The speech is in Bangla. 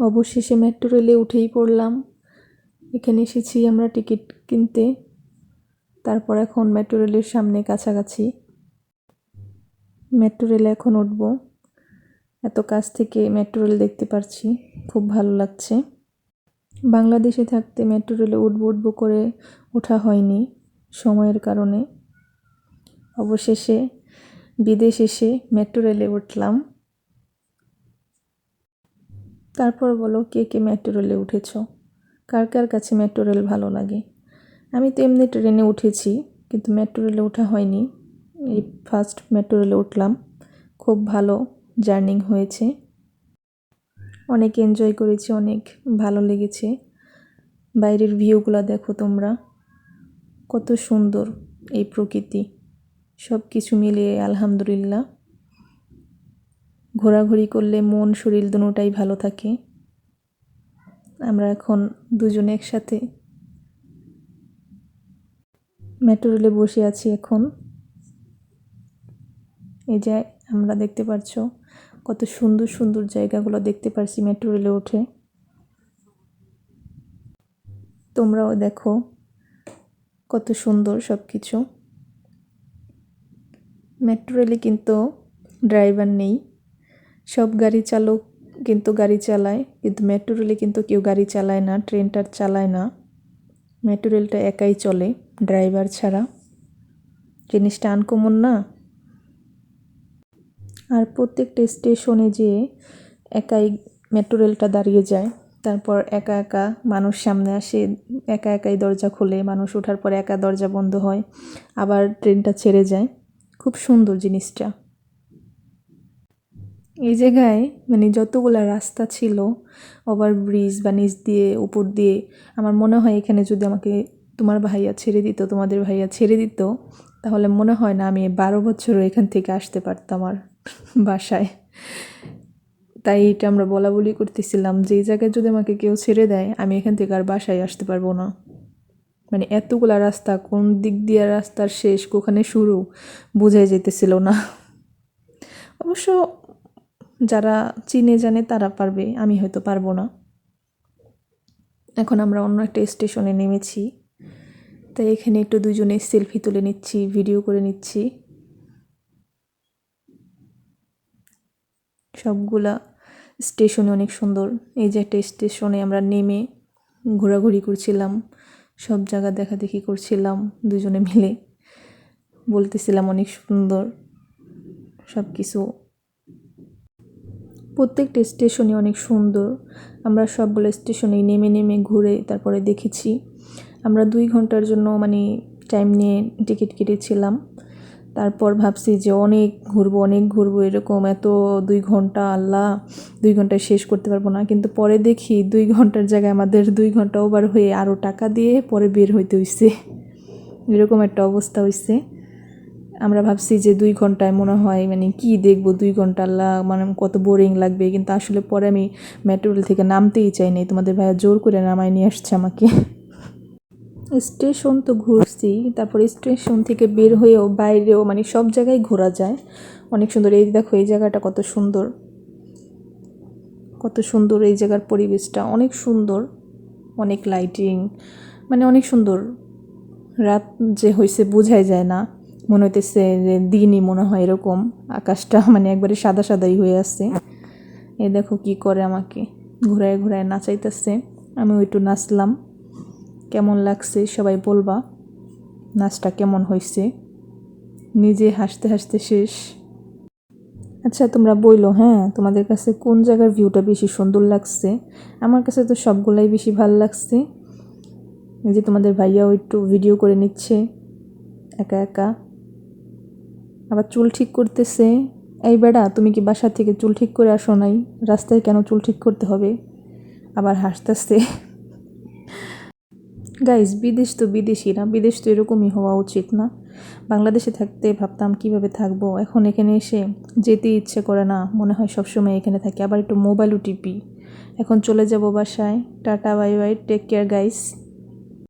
অবশেষে মেট্রো রেলে উঠেই পড়লাম। এখানে এসেছি আমরা টিকিট কিনতে। তারপর এখন মেট্রো রেলের সামনে কাছাকাছি। মেট্রো রেলে এখন উঠবো। এত কাছ থেকে মেট্রো রেল দেখতে পারছি। খুব ভালো লাগছে। বাংলাদেশে থাকতে মেট্রো রেলে উঠবো উঠবো করে ওঠা হয়নি সময়ের কারণে। অবশেষে বিদেশ এসে মেট্রো রেলে উঠলাম। তারপর বলো, কে কে মেট্রো রেলে উঠেছ? কার কার কাছে মেট্রো রেল ভালো লাগে? আমি তো এমনি ট্রেনে উঠেছি, কিন্তু মেট্রো রেলে ওঠা হয়নি। এই ফার্স্ট মেট্রো রেলে উঠলাম। খুব ভালো জার্নি হয়েছে। অনেক এনজয় করেছি, অনেক ভালো লেগেছে। বাইরের ভিউগুলো দেখো তোমরা। কত সুন্দর এই প্রকৃতি। সব কিছু মিলিয়ে আলহামদুলিল্লাহ। ঘোরাঘুরি করলে মন, শরীর দুটোটাই ভালো থাকে। আমরা এখন দুজনে একসাথে মেট্রো রেলে বসে আছি এখন। এই যে আমরা দেখতে পাচ্ছ কত সুন্দর সুন্দর জায়গাগুলো দেখতে পারছি মেট্রো রেলে উঠে। তোমরাও দেখো কত সুন্দর সব কিছু মেট্রো রেলে কিন্তু ড্রাইভার নেই। সব গাড়ি চালক কিন্তু গাড়ি চালায়, কিন্তু মেট্রো রেলে কিন্তু কেউ গাড়ি চালায় না ট্রেনটার চালায় না। মেট্রো রেলটা একাই চলে ড্রাইভার ছাড়া। জিনিসটা আনকমন না? আর প্রত্যেকটা স্টেশনে যেয়ে একাই মেট্রো রেলটা দাঁড়িয়ে যায়, তারপর একা একা মানুষ সামনে আসে, একা একাই দরজা খোলে, মানুষ ওঠার পর একা দরজা বন্ধ হয়, আবার ট্রেনটা ছেড়ে যায়। খুব সুন্দর জিনিসটা। এই জায়গায় মানে যতগুলা রাস্তা ছিল, ওভার ব্রিজ বা নিচ দিয়ে, উপর দিয়ে, আমার মনে হয় এখানে যদি আমাকে তোমার ভাইয়া ছেড়ে দিত, তোমাদের ভাইয়া ছেড়ে দিত, তাহলে মনে হয় না আমি বারো বছরও এখান থেকে আসতে পারতাম আর বাসায়। তাই এটা আমরা বলা বলি করতেছিলাম যে, এই জায়গায় যদি আমাকে কেউ ছেড়ে দেয়, আমি এখান থেকে আর বাসায় আসতে পারব না। মানে এতগুলা রাস্তা, কোন দিক দিয়ে রাস্তার শেষ, কোখানে শুরু, বোঝাই যেতেছিল না। অবশ্য যারা চিনে জানে তারা পারবে, আমি হয়তো পারব না। এখন আমরা অন্য একটা স্টেশনে নেমেছি। তাই এখানে একটু দুজনে সেলফি তুলে নিচ্ছি ভিডিও করে নিচ্ছি। সবগুলা স্টেশনে অনেক সুন্দর। এই যে একটা স্টেশনে আমরা নেমে ঘোরাঘুরি করছিলাম, সব জায়গা দেখা দেখি করছিলাম, দুজনে মিলে। বলতেছিলাম অনেক সুন্দর সব কিছু প্রত্যেকটা স্টেশনই অনেক সুন্দর। আমরা সবগুলো স্টেশনেই নেমে নেমে ঘুরে তারপরে দেখেছি। আমরা দুই ঘণ্টার জন্য মানে টাইম নিয়ে টিকিট কেটেছিলাম। তারপর ভাবছি যে অনেক ঘুরবো অনেক ঘুরবো, এরকম এত দুই ঘণ্টা, আল্লাহ, দুই ঘন্টায় শেষ করতে পারব না। কিন্তু পরে দেখি দুই ঘণ্টার জায়গায় আমাদের দুই ঘণ্টা ওভার হয়ে আরও টাকা দিয়ে পরে বের হইতে হইছে। এরকম একটা অবস্থা হইছে। আমরা ভাবছি যে দুই ঘন্টায় মনে হয় মানে কি দেখব দুই ঘণ্টা? আল্লাহ মানে কত বোরিং লাগবে। কিন্তু আসলে পরে আমি মেট্রো রেল থেকে নামতেই চাই নাই। তোমাদের ভাইয়া জোর করে নামায় নিয়ে আসছে আমাকে। স্টেশন তো ঘুরছি, তারপর স্টেশন থেকে বের হয়েও বাইরেও মানে সব জায়গায় ঘোরা যায়। অনেক সুন্দর। এই দেখো, এই জায়গাটা কত সুন্দর। কত সুন্দর এই জায়গার পরিবেশটা। অনেক সুন্দর। অনেক লাইটিং মানে অনেক সুন্দর। রাত যে হয়েছে বোঝাই যায় না। মনে হইতেছে যে দিনই মনে হয় এরকম। আকাশটা মানে একবারে সাদা সাদাই হয়ে আছে। এ দেখো কি করে আমাকে। ঘুরায় ঘুরায় নাচাইতেছে। আমি একটু নাচলাম। কেমন লাগছে সবাই বলবা। নাচটা কেমন হয়েছে নিজে হাসতে হাসতে শেষ। আচ্ছা তোমরা বইলো হ্যাঁ তোমাদের কাছে কোন জায়গার ভিউটা বেশি সুন্দর লাগছে? আমার কাছে তো সবগুলাই বেশি ভালো লাগছে। এই যে তোমাদের ভাইয়াও একটু ভিডিও করে নিচ্ছে। একা একা। আবার চুল ঠিক করতেছে। এই বেড়া, তুমি কি বাসা থেকে চুল ঠিক করে আসো নাই? রাস্তায় কেন চুল ঠিক করতে হবে? আবার হাসতেছে। গাইজ বিদেশ তো বিদেশি না। বিদেশ তো এরকমই হওয়া উচিত না। বাংলাদেশে থাকতে ভাবতাম কীভাবে থাকব। এখন এখানে এসে যেতে ইচ্ছে করে না। মনে হয় সবসময় এখানে থাকি। আবার একটু মোবাইলও টিপি। এখন চলে যাব বাসায়। Tata, bye bye take care guys